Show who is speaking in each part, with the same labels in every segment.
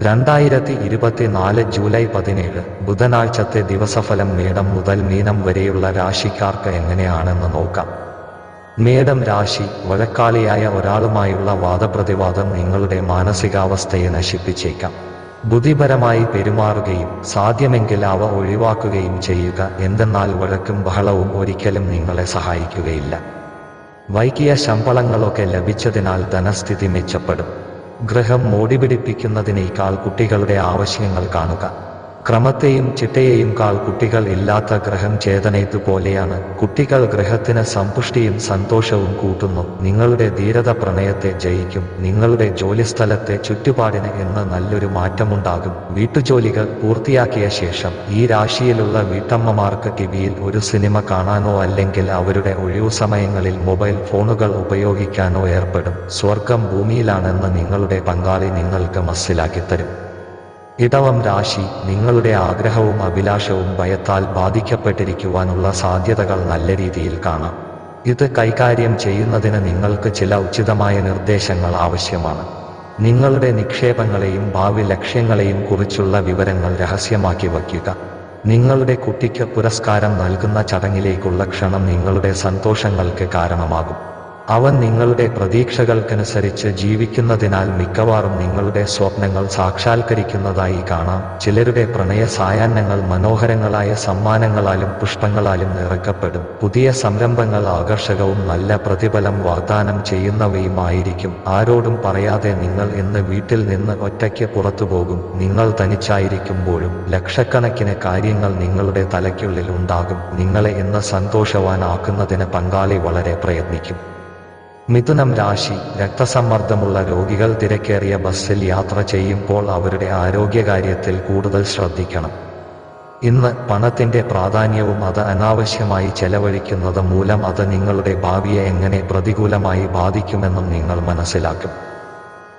Speaker 1: രണ്ടായിരത്തി ഇരുപത്തിനാല് ജൂലൈ പതിനേഴ് ബുധനാഴ്ചത്തെ ദിവസഫലം മേടം മുതൽ മീനം വരെയുള്ള രാശിക്കാർക്ക് എങ്ങനെയാണെന്ന് നോക്കാം. മേടം രാശി വഴക്കാളിയായ ഒരാളുമായുള്ള വാദപ്രതിവാദം നിങ്ങളുടെ മാനസികാവസ്ഥയെ നശിപ്പിച്ചേക്കാം. ബുദ്ധിപരമായി പെരുമാറുകയും സാധ്യമെങ്കിൽ അവ ഒഴിവാക്കുകയും ചെയ്യുക എന്തെന്നാൽ വഴക്കും ബഹളവും ഒരിക്കലും നിങ്ങളെ സഹായിക്കുകയില്ല. വൈകിയ ശമ്പളങ്ങളൊക്കെ ലഭിച്ചതിനാൽ ധനസ്ഥിതി മെച്ചപ്പെടും. ഗ്രഹം മോടിപിടിപ്പിക്കുന്നതിനേക്കാൾ കുട്ടികളുടെ ആവശ്യങ്ങൾ കാണുക. ക്രമത്തെയും ചിട്ടയെയും കാൾ കുട്ടികൾ ഇല്ലാത്ത ഗ്രഹം ചേതനയതുപോലെയാണ്. കുട്ടികൾ ഗ്രഹത്തിന് സമ്പുഷ്ടിയും സന്തോഷവും കൂട്ടുന്നു. നിങ്ങളുടെ ധീരത പ്രണയത്തെ ജയിക്കും. നിങ്ങളുടെ ജോലിസ്ഥലത്തെ ചുറ്റുപാടിന് എന്ന് നല്ലൊരു മാറ്റമുണ്ടാകും. വീട്ടുജോലികൾ പൂർത്തിയാക്കിയ ശേഷം ഈ രാശിയിലുള്ള വീട്ടമ്മമാർക്ക് ടിവിയിൽ ഒരു സിനിമ കാണാനോ അല്ലെങ്കിൽ അവരുടെ ഒഴിവു സമയങ്ങളിൽ മൊബൈൽ ഫോണുകൾ ഉപയോഗിക്കാനോ ഏർപ്പെടും. സ്വർഗം ഭൂമിയിലാണെന്ന് നിങ്ങളുടെ പങ്കാളി നിങ്ങൾക്ക് മനസ്സിലാക്കിത്തരും. ഇടവം രാശി നിങ്ങളുടെ ആഗ്രഹവും അഭിലാഷവും ഭയത്താൽ ബാധിക്കപ്പെട്ടിരിക്കുവാനുള്ള സാധ്യതകൾ നല്ല രീതിയിൽ കാണാം. ഇത് കൈകാര്യം ചെയ്യുന്നതിന് നിങ്ങൾക്ക് ചില ഉചിതമായ നിർദ്ദേശങ്ങൾ ആവശ്യമാണ്. നിങ്ങളുടെ നിക്ഷേപങ്ങളെയും ഭാവി ലക്ഷ്യങ്ങളെയും കുറിച്ചുള്ള വിവരങ്ങൾ രഹസ്യമാക്കി വയ്ക്കുക. നിങ്ങളുടെ കുട്ടിക്ക് പുരസ്കാരം നൽകുന്ന ചടങ്ങിലേക്കുള്ള ക്ഷണം നിങ്ങളുടെ സന്തോഷങ്ങൾക്ക് കാരണമാകും. അവൻ നിങ്ങളുടെ പ്രതീക്ഷകൾക്കനുസരിച്ച് ജീവിക്കുന്നതിനാൽ മിക്കവാറും നിങ്ങളുടെ സ്വപ്നങ്ങൾ സാക്ഷാത്കരിക്കുന്നതായി കാണാം. ചിലരുടെ പ്രണയ സായാഹ്നങ്ങൾ മനോഹരങ്ങളായ സമ്മാനങ്ങളാലും പുഷ്പങ്ങളാലും നിറക്കപ്പെടും പുതിയ സംരംഭങ്ങൾ ആകർഷകവും നല്ല പ്രതിഫലം വാഗ്ദാനം ചെയ്യുന്നവയുമായിരിക്കും. ആരോടും പറയാതെ നിങ്ങൾ ഇന്ന് വീട്ടിൽ നിന്ന് ഒറ്റയ്ക്ക് പുറത്തുപോകും നിങ്ങൾ തനിച്ചായിരിക്കുമ്പോഴും ലക്ഷക്കണക്കിന് കാര്യങ്ങൾ നിങ്ങളുടെ തലയ്ക്കുള്ളിൽ ഉണ്ടാകും. നിങ്ങളെ ഇന്ന് സന്തോഷവാനാക്കുന്നതിന് പങ്കാളി വളരെ പ്രയത്നിക്കും. മിഥുനം രാശി രക്തസമ്മർദ്ദമുള്ള രോഗികൾ തിരക്കേറിയ ബസ്സിൽ യാത്ര ചെയ്യുമ്പോൾ അവരുടെ ആരോഗ്യകാര്യത്തിൽ കൂടുതൽ ശ്രദ്ധിക്കണം. ഇന്ന് പണത്തിന്റെ പ്രാധാന്യവും അത് അനാവശ്യമായി ചെലവഴിക്കുന്നത് മൂലം അത് നിങ്ങളുടെ ഭാവിയെ എങ്ങനെ പ്രതികൂലമായി ബാധിക്കുമെന്നും നിങ്ങൾ മനസ്സിലാക്കും.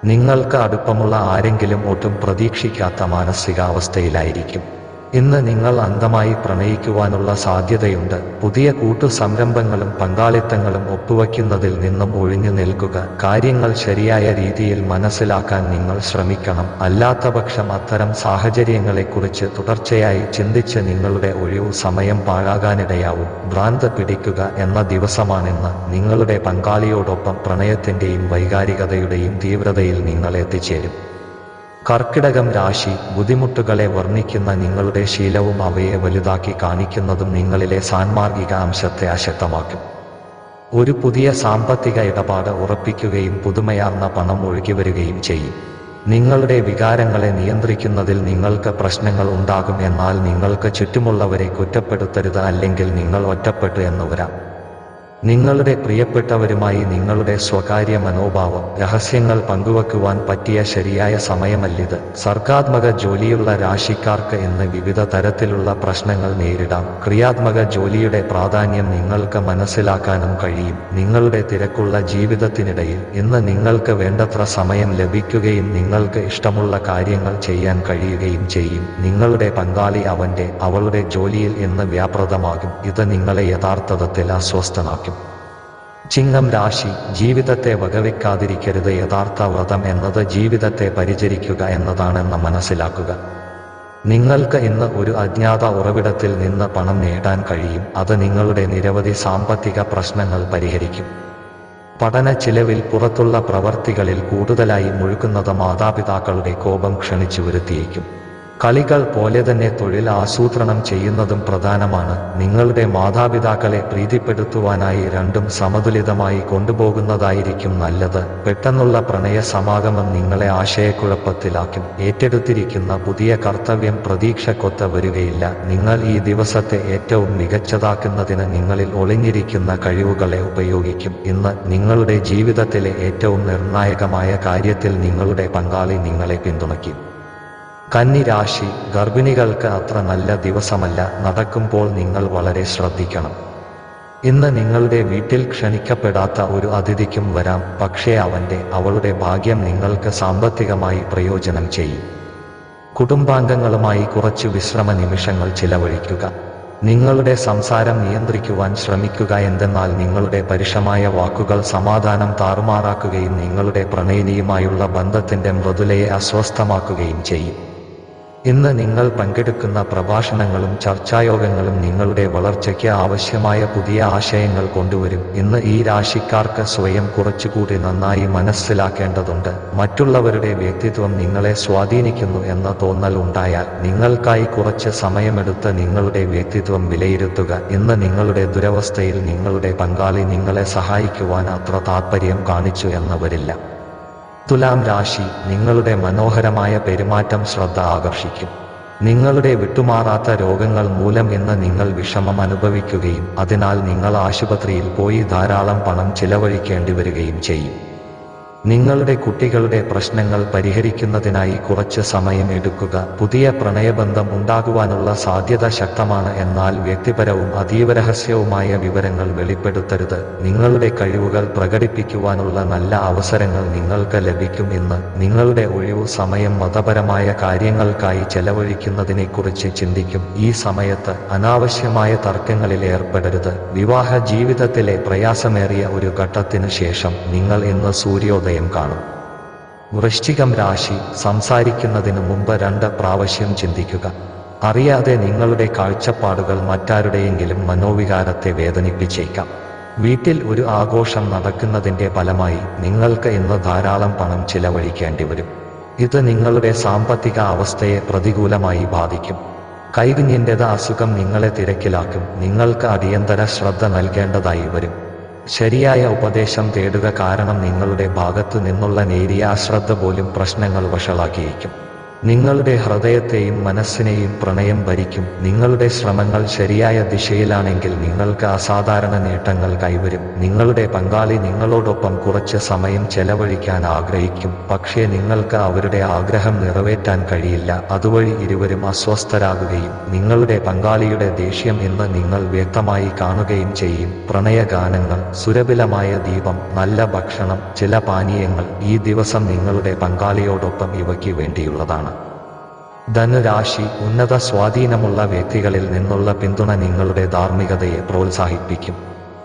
Speaker 1: നിങ്ങൾക്ക് അടുപ്പമുള്ള ആരെങ്കിലും ഒട്ടും പ്രതീക്ഷിക്കാത്ത മാനസികാവസ്ഥയിലായിരിക്കും. ഇന്ന് നിങ്ങൾ അന്ധമായി പ്രണയിക്കുവാനുള്ള സാധ്യതയുണ്ട്. പുതിയ കൂട്ടു സംരംഭങ്ങളും പങ്കാളിത്തങ്ങളും ഒപ്പുവയ്ക്കുന്നതിൽ നിന്നും ഒഴിഞ്ഞു നിൽക്കുക. കാര്യങ്ങൾ ശരിയായ രീതിയിൽ മനസ്സിലാക്കാൻ നിങ്ങൾ ശ്രമിക്കണം. അല്ലാത്തപക്ഷം അത്തരം സാഹചര്യങ്ങളെക്കുറിച്ച് തുടർച്ചയായി ചിന്തിച്ച് നിങ്ങളുടെ ഒഴിവു സമയം പാഴാകാനിടയാവും. ഭ്രാന്ത് പിടിക്കുക എന്ന ദിവസമാണെന്ന്. നിങ്ങളുടെ പങ്കാളിയോടൊപ്പം പ്രണയത്തിന്റെയും വൈകാരികതയുടെയും തീവ്രതയിൽ നിങ്ങൾ എത്തിച്ചേരും. കർക്കിടകം രാശി ബുദ്ധിമുട്ടുകളെ വർണിക്കുന്ന നിങ്ങളുടെ ശീലവും അവയെ വലുതാക്കി കാണിക്കുന്നതും നിങ്ങളിലെ സാൻമാർഗിക അംശത്തെ അശക്തമാക്കും. ഒരു പുതിയ സാമ്പത്തിക ഇടപാട് ഉറപ്പിക്കുകയും പുതുമയാർന്ന പണം ഒഴുകിവരികയും ചെയ്യും. നിങ്ങളുടെ വികാരങ്ങളെ നിയന്ത്രിക്കുന്നതിൽ നിങ്ങൾക്ക് പ്രശ്നങ്ങൾ ഉണ്ടാകും എന്നാൽ നിങ്ങൾക്ക് ചുറ്റുമുള്ളവരെ കുറ്റപ്പെടുത്തരുത് അല്ലെങ്കിൽ നിങ്ങൾ ഒറ്റപ്പെട്ടു എന്ന് വരാം. നിങ്ങളുടെ പ്രിയപ്പെട്ടവരുമായി നിങ്ങളുടെ സ്വകാര്യ മനോഭാവം രഹസ്യങ്ങൾ പങ്കുവെക്കുവാൻ പറ്റിയ ശരിയായ സമയമല്ലിത്. സർഗാത്മക ജോലിയുള്ള രാശിക്കാർക്ക് ഇന്ന് വിവിധ തരത്തിലുള്ള പ്രശ്നങ്ങൾ നേരിടാം. ക്രിയാത്മക ജോലിയുടെ പ്രാധാന്യം നിങ്ങൾക്ക് മനസ്സിലാക്കാനും കഴിയും. നിങ്ങളുടെ തിരക്കുള്ള ജീവിതത്തിനിടയിൽ ഇന്ന് നിങ്ങൾക്ക് വേണ്ടത്ര സമയം ലഭിക്കുകയും നിങ്ങൾക്ക് ഇഷ്ടമുള്ള കാര്യങ്ങൾ ചെയ്യാൻ കഴിയുകയും ചെയ്യും. നിങ്ങളുടെ പങ്കാളി അവന്റെ അവളുടെ ജോലിയിൽ ഇന്ന് വ്യാപൃതമാകും. ഇത് നിങ്ങളെ യഥാർത്ഥത്തിൽ അസ്വസ്ഥനാക്കും. ചിങ്ങം രാശി ജീവിതത്തെ വകവെക്കാതിരിക്കരുത് യഥാർത്ഥ വ്രതം എന്നത് ജീവിതത്തെ പരിചരിക്കുക എന്നതാണെന്ന് മനസ്സിലാക്കുക. നിങ്ങൾക്ക് ഇന്ന് ഒരു അജ്ഞാത ഉറവിടത്തിൽ നിന്ന് പണം നേടാൻ കഴിയും. അത് നിങ്ങളുടെ നിരവധി സാമ്പത്തിക പ്രശ്നങ്ങൾ പരിഹരിക്കും. പഠന ചിലവിൽ പുറത്തുള്ള പ്രവർത്തികളിൽ കൂടുതലായി മുഴുകുന്നത് മാതാപിതാക്കളുടെ കോപം ക്ഷണിച്ചു വരുത്തിയേക്കും. കളികൾ പോലെ തന്നെ തൊഴിൽ ആസൂത്രണം ചെയ്യുന്നതും പ്രധാനമാണ്. നിങ്ങളുടെ മാതാപിതാക്കളെ പ്രീതിപ്പെടുത്തുവാനായി രണ്ടും സമതുലിതമായി കൊണ്ടുപോകുന്നതായിരിക്കും നല്ലത്. പെട്ടെന്നുള്ള പ്രണയ സമാഗമം നിങ്ങളെ ആശയക്കുഴപ്പത്തിലാക്കും. ഏറ്റെടുത്തിരിക്കുന്ന പുതിയ കർത്തവ്യം പ്രതീക്ഷക്കൊത്ത വരികയില്ല. നിങ്ങൾ ഈ ദിവസത്തെ ഏറ്റവും മികച്ചതാക്കുന്നതിന് നിങ്ങളിൽ ഒളിഞ്ഞിരിക്കുന്ന കഴിവുകളെ ഉപയോഗിക്കും. ഇന്ന് നിങ്ങളുടെ ജീവിതത്തിലെ ഏറ്റവും നിർണായകമായ കാര്യത്തിൽ നിങ്ങളുടെ പങ്കാളി നിങ്ങളെ പിന്തുണയ്ക്കും. കന്നി രാശി ഗർഭിണികൾക്ക് അത്ര നല്ല ദിവസമല്ല. നടക്കുമ്പോൾ നിങ്ങൾ വളരെ ശ്രദ്ധിക്കണം. ഇന്ന് നിങ്ങളുടെ വീട്ടിൽ ക്ഷണിക്കപ്പെടാത്ത ഒരു അതിഥിക്കും വരാം. പക്ഷേ അവന്റെ അവളുടെ ഭാഗ്യം നിങ്ങൾക്ക് സാമ്പത്തികമായി പ്രയോജനം ചെയ്യും. കുടുംബാംഗങ്ങളുമായി കുറച്ച് വിശ്രമ നിമിഷങ്ങൾ ചിലവഴിക്കുക. നിങ്ങളുടെ സംസാരം നിയന്ത്രിക്കുവാൻ ശ്രമിക്കുക എന്തെന്നാൽ നിങ്ങളുടെ പരുഷമായ വാക്കുകൾ സമാധാനം താറുമാറാക്കുകയും നിങ്ങളുടെ പ്രണയിനിയുമായുള്ള ബന്ധത്തിന്റെ മൃദുലയെ അസ്വസ്ഥമാക്കുകയും ചെയ്യും. ഇന്ന് നിങ്ങൾ പങ്കെടുക്കുന്ന പ്രഭാഷണങ്ങളും ചർച്ചായോഗങ്ങളും നിങ്ങളുടെ വളർച്ചയ്ക്ക് ആവശ്യമായ പുതിയ ആശയങ്ങൾ കൊണ്ടുവരും. ഇന്ന് ഈ രാശിക്കാർക്ക് സ്വയം കുറച്ചുകൂടി നന്നായി മനസ്സിലാക്കേണ്ടതുണ്ട്. മറ്റുള്ളവരുടെ വ്യക്തിത്വം നിങ്ങളെ സ്വാധീനിക്കുന്നു എന്ന തോന്നൽ ഉണ്ടായാൽ നിങ്ങൾക്കായി കുറച്ച് സമയമെടുത്ത് നിങ്ങളുടെ വ്യക്തിത്വം വിലയിരുത്തുക. ഇന്ന് നിങ്ങളുടെ ദുരവസ്ഥയിൽ നിങ്ങളുടെ പങ്കാളി നിങ്ങളെ സഹായിക്കുവാൻ അത്ര താൽപ്പര്യം കാണിച്ചു എന്ന് വരില്ല തുലാം രാശി നിങ്ങളുടെ മനോഹരമായ പെരുമാറ്റം ശ്രദ്ധ ആകർഷിക്കും. നിങ്ങളുടെ വിട്ടുമാറാത്ത രോഗങ്ങൾ മൂലം എന്ന് നിങ്ങൾ വിഷമം അനുഭവിക്കുകയും അതിനാൽ നിങ്ങൾ ആശുപത്രിയിൽ പോയി ധാരാളം പണം ചിലവഴിക്കേണ്ടി വരികയും ചെയ്യും. നിങ്ങളുടെ കുട്ടികളുടെ പ്രശ്നങ്ങൾ പരിഹരിക്കുന്നതിനായി കുറച്ച് സമയം എടുക്കുക. പുതിയ പ്രണയബന്ധം ഉണ്ടാകുവാനുള്ള സാധ്യത ശക്തമാണ്. എന്നാൽ വ്യക്തിപരവും അതീവ രഹസ്യവുമായ വിവരങ്ങൾ വെളിപ്പെടുത്തരുത്. നിങ്ങളുടെ കഴിവുകൾ പ്രകടിപ്പിക്കുവാനുള്ള നല്ല അവസരങ്ങൾ നിങ്ങൾക്ക് ലഭിക്കും നിങ്ങളുടെ ഒഴിവു സമയം മതപരമായ കാര്യങ്ങൾക്കായി ചെലവഴിക്കുന്നതിനെക്കുറിച്ച് ചിന്തിക്കും. ഈ സമയത്ത് അനാവശ്യമായ തർക്കങ്ങളിൽ ഏർപ്പെടരുത്. വിവാഹ ജീവിതത്തിലെ പ്രയാസമേറിയ ഒരു ഘട്ടത്തിനു ശേഷം നിങ്ങൾ ഇന്ന് സൂര്യോദയം കാണും. വൃശ്ചികം രാശി സംസാരിക്കുന്നതിന് മുമ്പ് രണ്ട് പ്രാവശ്യം ചിന്തിക്കുക. അറിയാതെ നിങ്ങളുടെ കാഴ്ചപ്പാടുകൾ മറ്റാരുടെയെങ്കിലും മനോവികാരത്തെ വേദനിപ്പിച്ചേക്കാം. വീട്ടിൽ ഒരു ആഘോഷം നടക്കുന്നതിന്റെ ഫലമായി നിങ്ങൾക്ക് ഇന്ന് ധാരാളം പണം ചിലവഴിക്കേണ്ടി വരും. ഇത് നിങ്ങളുടെ സാമ്പത്തിക അവസ്ഥയെ പ്രതികൂലമായി ബാധിക്കും. കൈകുഞ്ഞിന്റെത് അസുഖം നിങ്ങളെ തിരക്കിലാക്കും. നിങ്ങൾക്ക് അടിയന്തര ശ്രദ്ധ നൽകേണ്ടതായി വരും. ശരിയായ ഉപദേശം തേടുക കാരണം നിങ്ങളുടെ ഭാഗത്തു നിന്നുള്ള നേരിയ അശ്രദ്ധ പോലും പ്രശ്നങ്ങൾ വഷളാക്കിയേക്കും. നിങ്ങളുടെ ഹൃദയത്തെയും മനസ്സിനെയും പ്രണയം ഭരിക്കും. നിങ്ങളുടെ ശ്രമങ്ങൾ ശരിയായ ദിശയിലാണെങ്കിൽ നിങ്ങൾക്ക് അസാധാരണ നേട്ടങ്ങൾ കൈവരും. നിങ്ങളുടെ പങ്കാളി നിങ്ങളോടൊപ്പം കുറച്ച് സമയം ചെലവഴിക്കാൻ ആഗ്രഹിക്കും. പക്ഷേ നിങ്ങൾക്ക് അവരുടെ ആഗ്രഹം നിറവേറ്റാൻ കഴിയില്ല. അതുവഴി ഇരുവരും അസ്വസ്ഥരാകുകയും നിങ്ങളുടെ പങ്കാളിയുടെ ദേഷ്യം എന്ന് നിങ്ങൾ വ്യക്തമായി കാണുകയും ചെയ്യും. പ്രണയഗാനങ്ങൾ സുരഭിലമായ ദീപം നല്ല ഭക്ഷണം ചില പാനീയങ്ങൾ ഈ ദിവസം നിങ്ങളുടെ പങ്കാളിയോടൊപ്പം ഇവയ്ക്ക് വേണ്ടിയുള്ളതാണ്. ധനുരാശി ഉന്നത സ്വാധീനമുള്ള വ്യക്തികളിൽ നിന്നുള്ള പിന്തുണ നിങ്ങളുടെ ധാർമ്മികതയെ പ്രോത്സാഹിപ്പിക്കും.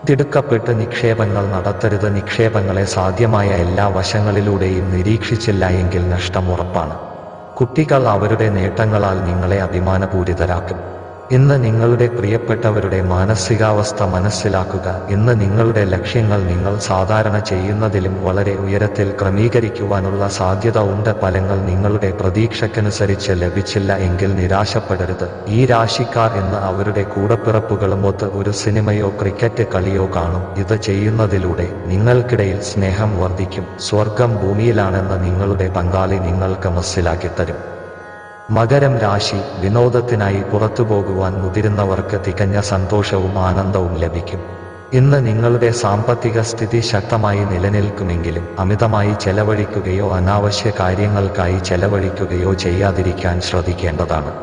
Speaker 1: തിടുക്കപ്പെട്ട് നിക്ഷേപങ്ങൾ നടത്തരുത്. നിക്ഷേപങ്ങളെ സാധ്യമായ എല്ലാ വശങ്ങളിലൂടെയും നിരീക്ഷിച്ചില്ല എങ്കിൽ നഷ്ടം ഉറപ്പാണ്. കുട്ടികൾ അവരുടെ നേട്ടങ്ങളാൽ നിങ്ങളെ അഭിമാനപൂരിതരാക്കും. ഇന്ന് നിങ്ങളുടെ പ്രിയപ്പെട്ടവരുടെ മാനസികാവസ്ഥ മനസ്സിലാക്കുക. ഇന്ന് നിങ്ങളുടെ ലക്ഷ്യങ്ങൾ നിങ്ങൾ സാധാരണ ചെയ്യുന്നതിലും വളരെ ഉയരത്തിൽ ക്രമീകരിക്കുവാനുള്ള സാധ്യത ഉണ്ട്. ഫലങ്ങൾ നിങ്ങളുടെ പ്രതീക്ഷയ്ക്കനുസരിച്ച് ലഭിച്ചില്ല എങ്കിൽ നിരാശപ്പെടരുത്. ഈ രാശിക്കാർ ഇന്ന് അവരുടെ കൂടപ്പിറപ്പുകളുമൊത്ത് ഒരു സിനിമയോ ക്രിക്കറ്റ് കളിയോ കാണും. ഇത് ചെയ്യുന്നതിലൂടെ നിങ്ങൾക്കിടയിൽ സ്നേഹം വർദ്ധിക്കും. സ്വർഗം ഭൂമിയിലാണെന്ന് നിങ്ങളുടെ പങ്കാളി നിങ്ങൾക്ക് മനസ്സിലാക്കിത്തരും. മകരം രാശി വിനോദത്തിനായി പുറത്തു പോകുവാൻ മുതിരുന്നവർക്ക് തികഞ്ഞ സന്തോഷവും ആനന്ദവും ലഭിക്കും. ഇന്ന് നിങ്ങളുടെ സാമ്പത്തിക സ്ഥിതി ശക്തമായി നിലനിൽക്കുമെങ്കിലും അമിതമായി ചെലവഴിക്കുകയോ അനാവശ്യ കാര്യങ്ങൾക്കായി ചെലവഴിക്കുകയോ ചെയ്യാതിരിക്കാൻ ശ്രദ്ധിക്കേണ്ടതാണ്.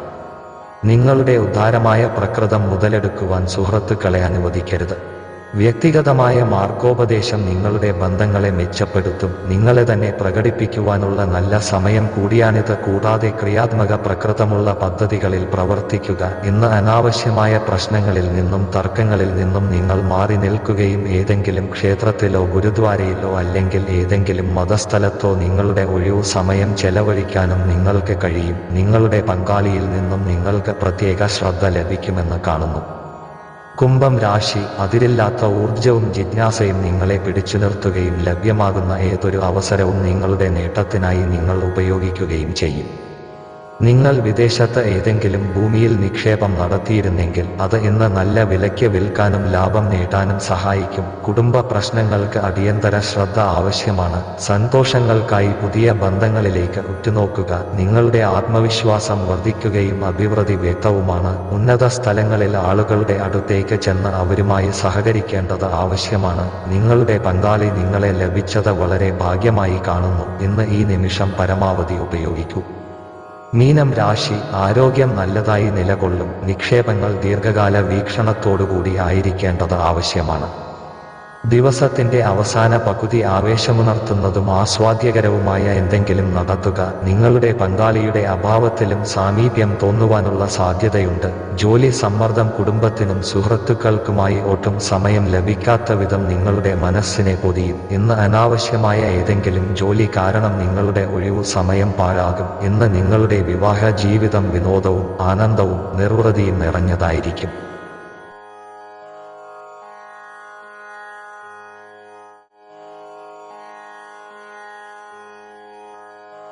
Speaker 1: നിങ്ങളുടെ ഉദാരമായ പ്രകൃതം മുതലെടുക്കുവാൻ സുഹൃത്തുക്കളെ അനുവദിക്കരുത്. വ്യക്തിഗതമായ മാർഗോപദേശം നിങ്ങളുടെ ബന്ധങ്ങളെ മെച്ചപ്പെടുത്തും. നിങ്ങളെ തന്നെ പ്രകടിപ്പിക്കുവാനുള്ള നല്ല സമയം കൂടിയാണിത്. കൂടാതെ ക്രിയാത്മക പ്രകൃതമുള്ള പദ്ധതികളിൽ പ്രവർത്തിക്കുക ഇന്ന് അനാവശ്യമായ പ്രശ്നങ്ങളിൽ നിന്നും തർക്കങ്ങളിൽ നിന്നും നിങ്ങൾ മാറി നിൽക്കുകയും ഏതെങ്കിലും ക്ഷേത്രത്തിലോ ഗുരുദ്വാരയിലോ അല്ലെങ്കിൽ ഏതെങ്കിലും മതസ്ഥലത്തോ നിങ്ങളുടെ ഒഴിവു സമയം ചെലവഴിക്കാനും നിങ്ങൾക്ക് കഴിയും. നിങ്ങളുടെ പങ്കാളിയിൽ നിന്നും നിങ്ങൾക്ക് പ്രത്യേക ശ്രദ്ധ ലഭിക്കുമെന്ന് കാണുന്നു. കുംഭം രാശി അതിരില്ലാത്ത ഊർജവും ജിജ്ഞാസയും നിങ്ങളെ പിടിച്ചു നിർത്തുകയും ലഭ്യമാകുന്ന ഏതൊരു അവസരവും നിങ്ങളുടെ നേട്ടത്തിനായി നിങ്ങൾ ഉപയോഗിക്കുകയും ചെയ്യും. നിങ്ങൾ വിദേശത്ത് ഏതെങ്കിലും ഭൂമിയിൽ നിക്ഷേപം നടത്തിയിരുന്നെങ്കിൽ അത് ഇന്ന് നല്ല വിലയ്ക്ക് വിൽക്കാനും ലാഭം നേടാനും സഹായിക്കും. കുടുംബ പ്രശ്നങ്ങൾക്ക് അടിയന്തര ശ്രദ്ധ ആവശ്യമാണ്. സന്തോഷങ്ങൾക്കായി പുതിയ ബന്ധങ്ങളിലേക്ക് ഉറ്റുനോക്കുക. നിങ്ങളുടെ ആത്മവിശ്വാസം വർദ്ധിക്കുകയും അഭിവൃദ്ധി വ്യക്തവുമാണ്. ഉന്നത സ്ഥലങ്ങളിൽ ആളുകളുടെ അടുത്തേക്ക് ചെന്ന് അവരുമായി സഹകരിക്കേണ്ടത് ആവശ്യമാണ്. നിങ്ങളുടെ പങ്കാളി നിങ്ങളെ ലഭിച്ചത് വളരെ ഭാഗ്യമായി കാണുന്നു. ഇന്ന് ഈ നിമിഷം പരമാവധി ഉപയോഗിക്കൂ. മീനം രാശി ആരോഗ്യം നല്ലതായി നിലകൊള്ളും. നിക്ഷേപങ്ങൾ ദീർഘകാല വീക്ഷണത്തോടുകൂടി ആയിരിക്കേണ്ടത് ആവശ്യമാണ്. ദിവസത്തിന്റെ അവസാന പകുതി ആവേശമുണർത്തുന്നതും ആസ്വാദ്യകരവുമായ എന്തെങ്കിലും നടത്തുക നിങ്ങളുടെ പങ്കാളിയുടെ അഭാവത്തിലും സാമീപ്യം തോന്നുവാനുള്ള സാധ്യതയുണ്ട്. ജോലി സമ്മർദ്ദം കുടുംബത്തിനും സുഹൃത്തുക്കൾക്കുമായി ഒട്ടും സമയം ലഭിക്കാത്ത വിധം നിങ്ങളുടെ മനസ്സിനെ പൊതിയും. ഇന്ന് അനാവശ്യമായ ഏതെങ്കിലും ജോലി കാരണം നിങ്ങളുടെ ഒഴിവു സമയം പാഴാകും ഇന്ന് നിങ്ങളുടെ വിവാഹ ജീവിതം വിനോദവും ആനന്ദവും നിർവൃതിയും നിറഞ്ഞതായിരിക്കും.